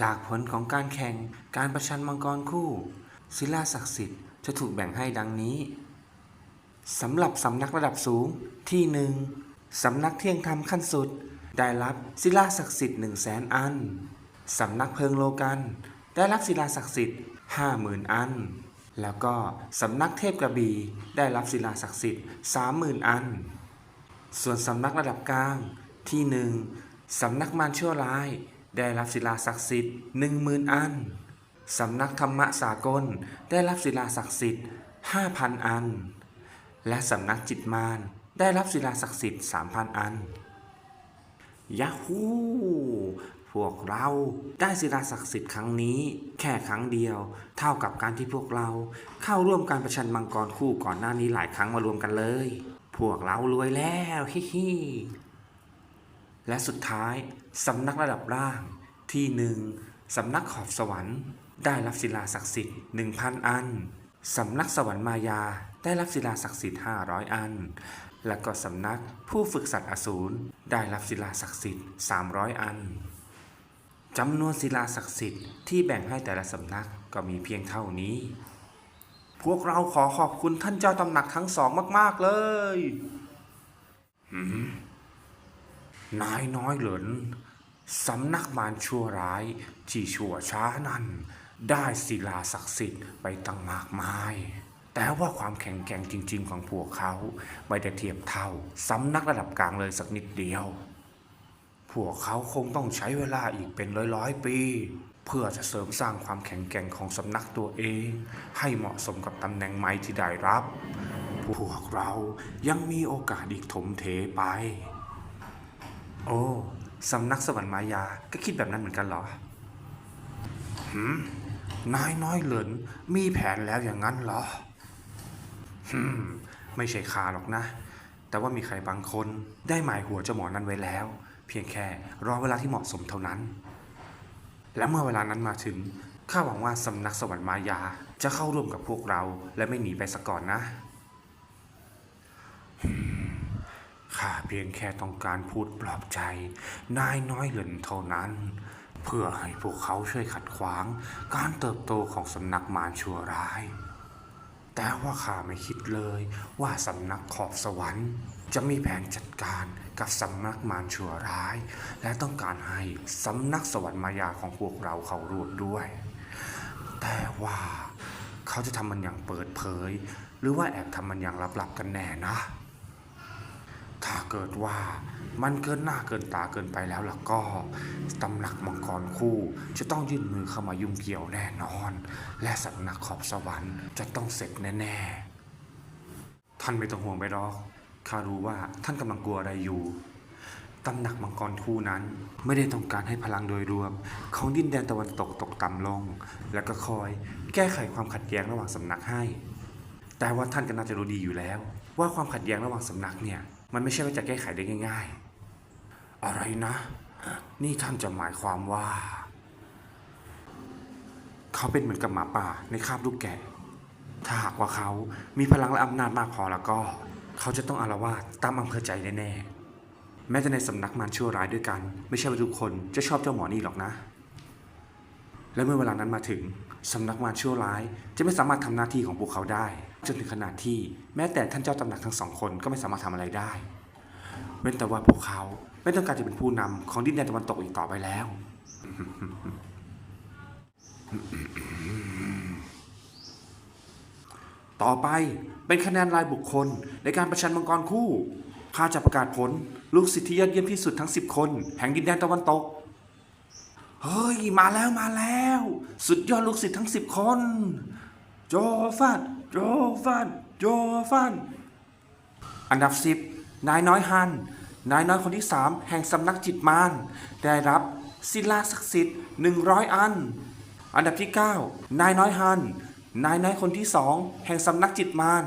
จากผลของการแข่งการประชันมังกรคู่ ศิลาศักดิ์สิทธิ์จะถูกแบ่งให้ดังนี้สำหรับสำนักระดับสูงที่หนึ่งสำนักเที่ยงธรรมขั้นสุด ได้รับศิลาศักดิ์สิทธิ์หนึ่งแสนอันสำนักเพิงโลกัน ได้รับศิลาศักดิ์สิทธิ์ห้าหมื่นอัน แล้วก็สำนักเทพกระบี่ได้รับศิลาศักดิ์สิทธิ์สามหมื่นอัน ส่วนสำนักระดับกลางที่หนึ่งสำนักมารชั่วร้าย ได้รับศิลาศักดิ์สิทธิ์หนึ่งหมื่นอัน สำนักธรรมะสากล ได้รับศิลาศักดิ์สิทธิ์ห้าพันอัน และสำนักจิตมารได้รับศิลาศักดิ์สิทธิ์สามพันอันยาฮูพวกเราได้ศิลาศักดิ์สิทธิ์ครั้งนี้ แค่ครั้งเดียว เท่ากับการที่พวกเราเข้าร่วมการประชันมังกรคู่ก่อนหน้านี้หลายครั้งมารวมกันเลย พวกเรารวยแล้วฮิฮิ และสุดท้ายสำนักระดับล่างที่หนึ่งสำนักขอบสวรรค์ ได้รับศิลาศักดิ์สิทธิ์1,000อันสำนักสวรรค์มายาได้รับศิลาศักดิ์สิทธิ์500อัน และก็สำนักผู้ฝึกสัตว์อสูรได้รับศิลาศักดิ์สิทธิ์300อันจำนวนศิลาศักดิ์สิทธิ์ที่แบ่งให้แต่ละสำนักก็มีเพียงเท่านี้ พวกเราขอขอบคุณท่านเจ้าตำหนักทั้งสองมาก ๆ เลยหื นายน้อยเหลินสำนักมารชั่วร้ายที่ชั่วช้านั้น ได้ศิลาศักดิ์สิทธิ์ไปตั้งมากมาย แต่ว่าความแข็งแกร่งจริง ๆ ของพวกเขา ไม่ได้เทียบเท่าสำนักระดับกลางเลยสักนิดเดียว พวกเขาคงต้องใช้เวลาอีกเป็นร้อยๆปี เพื่อจะเสริมสร้างความแข็งแกร่งของสำนักตัวเอง ให้เหมาะสมกับตำแหน่งใหม่ที่ได้รับ พวกเรายังมีโอกาสอีกถมเทไป โอ้สำนักสวรรค์มายา ก็คิดแบบนั้นเหมือนกันเหรอหืมนายน้อยเหลินมีแผนแล้วอย่างนั้นเหรอหืมไม่ใช่ขาหรอกนะ แต่ว่ามีใครบางคนได้หมายหัวเจ้าหมอนั้นไว้แล้ว เพียงแค่รอเวลาที่เหมาะสมเท่านั้น และเมื่อเวลานั้นมาถึงข้าหวังว่าสำนักสวรรค์มายา จะเข้าร่วมกับพวกเราและไม่หนีไปซะก่อนนะหืม ข้าเพียงแค่ต้องการพูดปลอบใจ นายน้อยเหลินเท่านั้น เพื่อให้พวกเขาช่วยขัดขวาง การเติบโตของสำนักมารชั่วร้าย แต่ว่าข้าไม่คิดเลยว่าสำนักขอบสวรรค์ จะมีแผนจัดการกับสำนักมารชั่วร้าย และต้องการให้สำนักสวรรค์มายาของพวกเราเขารวมด้วย แต่ว่าเขาจะทำมันอย่างเปิดเผย หรือว่าแอบทำมันอย่างลับๆกันแน่นะ ถ้าเกิดว่ามันเกินหน้าเกินตาเกินไปแล้วล่ะก็ตำหนักมังกรคู่จะต้องยื่นมือเข้ามายุ่งเกี่ยวแน่นอน และสำนักขอบสวรรค์จะต้องเสร็จแน่ๆ ท่านไม่ต้องห่วงไปหรอกข้ารู้ว่าท่านกำลังกลัวอะไรอยู่ตำหนักมังกรคู่นั้นไม่ได้ต้องการให้พลังโดยรวม ของดินแดนตะวันตกตกต่ำลง แล้วก็คอยแก้ไขความขัดแย้งระหว่างสำนักให้ แต่ว่าท่านก็น่าจะรู้ดีอยู่แล้ว ว่าความขัดแย้งระหว่างสำนักเนี่ย มันไม่ใช่ว่าจะแก้ไขได้ง่าย ๆ อะไรนะ นี่ท่านจะหมายความว่า เขาเป็นเหมือนกับหมาป่าในคาบลูกแกะ ถ้าหากว่าเขามีพลังและอำนาจมากพอแล้วก็ เขาจะต้องอารวาสตามอำเภอใจแน่ๆแม้แต่ในสำนักมารชั่วร้ายด้วยกัน ไม่ใช่ว่าทุกคนจะชอบเจ้าหมอนี่หรอกนะ และเมื่อเวลานั้นมาถึง สำนักมารชั่วร้าย จะไม่สามารถทำหน้าที่ของพวกเขาได้ จนถึงขนาดที่แม้แต่ท่านเจ้าตำหนักทั้งสองคนก็ไม่สามารถทำอะไรได้ เว้นแต่ว่าพวกเขาไม่ต้องการจะเป็นผู้นำของดินแดนตะวันตกอีกต่อไปแล้ว ต่อไปเป็นคะแนนรายบุคคลในการประชันมังกรคู่ข้าจะประกาศผล ลูกศิษย์ที่ยอดเยี่ยมที่สุดทั้ง 10 คน แห่งดินแดนตะวันตก เฮ้ย มาแล้วมาแล้ว สุดยอดลูกศิษย์ทั้ง10คน โจฟันโจฟันโจฟัน อันดับ10นายน้อยฮัน นายน้อยคนที่3แห่งสำนักจิตมาร ได้รับศิลาศักดิ์สิทธิ์100อัน อันดับที่9นายน้อยฮัน นายน้อยคนที่2แห่งสำนักจิตมาร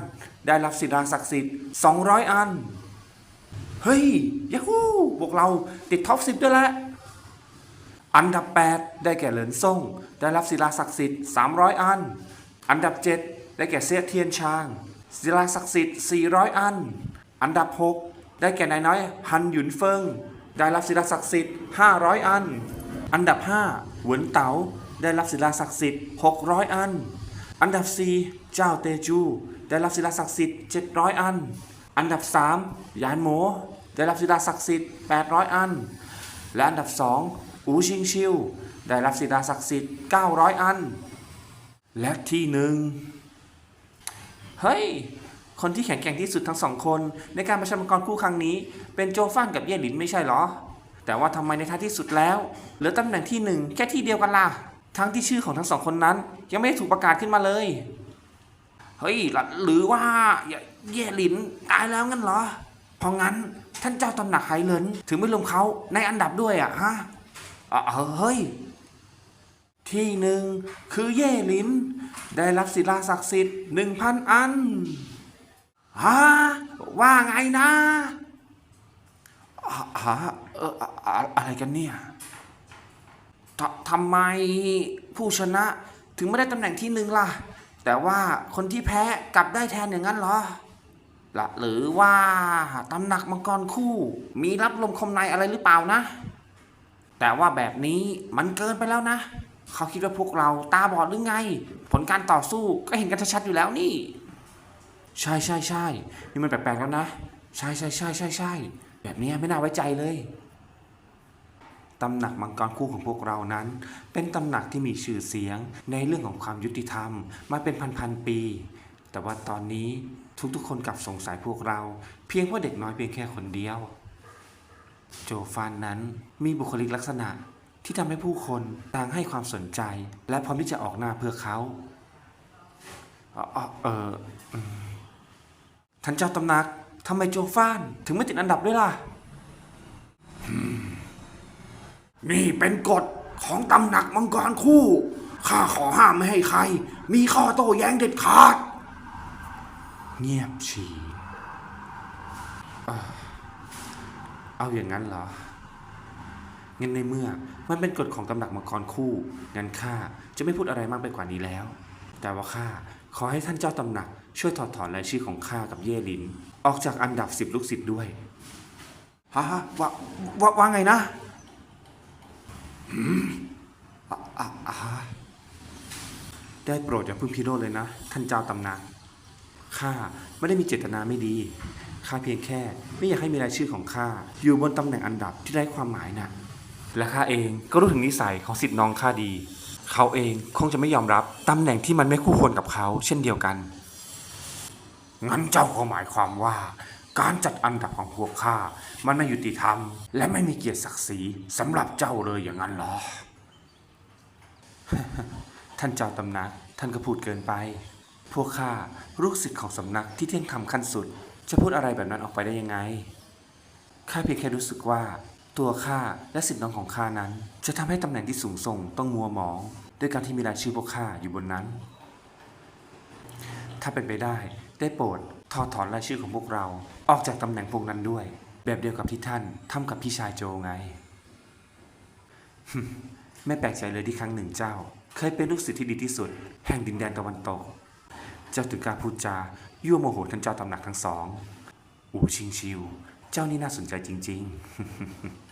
ได้รับศิลาศักดิ์สิทธิ์200อัน เฮ้ยยาฮูพวกเราติดท็อป10ด้วยแล้ว อันดับ 8 ได้แก่เหลินซ่ง ได้รับศิลาศักดิ์สิทธิ์ 300 อัน อันดับ 7 ได้แก่เซียเทียนชาง ศิลาศักดิ์สิทธิ์ 400 อัน อันดับ 6 ได้แก่นายน้อยฮันหยุนเฟิง ได้รับศิลาศักดิ์สิทธิ์ 500 อัน อันดับ 5 หวนเต๋า ได้รับศิลาศักดิ์สิทธิ์ 600 อัน อันดับ 4 เจ้าเตจู ได้รับศิลาศักดิ์สิทธิ์ 700 อัน อันดับ 3 ยานโหม ได้รับศิลาศักดิ์สิทธิ์ 800 อัน และอันดับ 2 อูชิงชิว ได้รับศิลาศักดิ์สิทธิ์ 900 อัน และที่หนึ่งเฮ้ย คนที่แข็งแกร่งที่สุดทั้งสองคน ในการประชันมังกรคู่ครั้งนี้ เป็นโจฟันกับเย่หลินไม่ใช่เหรอ แต่ว่าทำไมในท้ายที่สุดแล้วเหลือตำแหน่งที่หนึ่งแค่ที่เดียวกันล่ะทั้งที่ชื่อของทั้งสองคนนั้น ยังไม่ได้ถูกประกาศขึ้นมาเลย เฮ้ยหรือว่าเย่หลินตายแล้วงั้นเหรอ เพราะงั้นท่านเจ้าตำหนักไหเหลินถึงไม่ลงเขาในอันดับด้วยอะฮะ อะเฮ้ย ที่หนึ่งคือเย่ลิน ได้รับศิลาศักดิ์สิทธิ์หนึ่งพันอันฮะว่าไงนะฮะเอออะอะอะไรกันเนี่ยททำไมผู้ชนะถึงไม่ได้ตำแหน่งที่หนึ่งล่ะ แต่ว่าคนที่แพ้กลับได้แทนอย่างนั้นเหรอละหรือว่าตำหนักมังกรคู่ มีรับลมคมในอะไรหรือเปล่านะ แต่ว่าแบบนี้มันเกินไปแล้วนะ เขาคิดว่าพวกเราตาบอดหรือไง ผลการต่อสู้ก็เห็นกันชัดๆอยู่แล้วนี่ ใช่ใช่ใช่นี่มันแปลกๆแล้วนะ ใช่ใช่ใช่ใช่ใช่แบบนี้ไม่น่าไว้ใจเลยตำหนักมังกรคู่ของพวกเรานั้น เป็นตำหนักที่มีชื่อเสียงในเรื่องของความยุติธรรมมาเป็นพันๆปี แต่ว่าตอนนี้ทุกๆคนกลับสงสัยพวกเรา เพียงเพราะเด็กน้อยเพียงแค่คนเดียว โจฟานนั้นมีบุคลิกลักษณะที่ทำให้ผู้คนต่างให้ความสนใจ และพร้อมที่จะออกหน้าเพื่อเขาเออท่านเจ้าตำหนักทำไมโจฟานถึงไม่ติดอันดับด้วยล่ะ นี่เป็นกฎของตำหนักมังกรคู่ ข้าขอห้ามไม่ให้ใคร มีข้อโต้แย้งเด็ดขาด เงียบฉี่ เอาอย่างนั้นเหรองั้นในเมื่อมันเป็นกฎของตำหนักมังกรคู่งั้นข้าจะไม่พูดอะไรมากไปกว่านี้แล้ว แต่ว่าข้าขอให้ท่านเจ้าตำหนัก ช่วยถอดถอนรายชื่อของข้ากับเย่ลิน ออกจากอันดับสิบลูกศิษย์ด้วยฮะฮะว่าว่าว่าไงนะได้โปรดอย่าเพึ่งพิโรธเลยนะ ท่านเจ้าตำหนักข้าไม่ได้มีเจตนาไม่ดี ข้าเพียงแค่ ไม่อยากให้มีรายชื่อของข้าอยู่บนตำแหน่งอันดับที่ไร้ความหมายน่ะและข้าเองก็รู้ถึงนิสัยของสิทธิ์น้องข้าดี เขาเองคงจะไม่ยอมรับตำแหน่งที่มันไม่คู่ควรกับเขา เช่นเดียวกัน งั้นเจ้าก็หมายความว่า การจัดอันดับของพวกข้ามันไม่ยุติธรรม และไม่มีเกียรติศักดิ์ศรีสำหรับเจ้าเลยอย่างนั้นเหรอ ท่านเจ้าตำหนักท่านก็พูดเกินไป พวกข้าลูกศิษย์ของสำนักที่เที่ยงธรรมขั้นสุด จะพูดอะไรแบบนั้นออกไปได้ยังไง ข้าเพียงแค่รู้สึกว่า ตัวข้าและสิทธิ์น้องของข้านั้น จะทำให้ตำแหน่งที่สูงส่งต้องมัวหมองด้วยการที่มีรายชื่อพวกข้าอยู่บนนั้น ถ้าเป็นไปได้ได้โปรดถอดถอนรายชื่อของพวกเราออกจากตำแหน่งพวกนั้นด้วย แบบเดียวกับที่ท่านทำกับพี่ชายโจไง ไม่แปลกใจเลยที่ครั้งหนึ่งเจ้า เคยเป็นลูกศิษย์ที่ดีที่สุด แห่งดินแดนตะวันตก เจ้าถึงกล้ารพูดจายั่วโมโหท่านเจ้าตำหนักทั้งสองอูชิงชิว เจ้านี่น่าสนใจจริง ๆ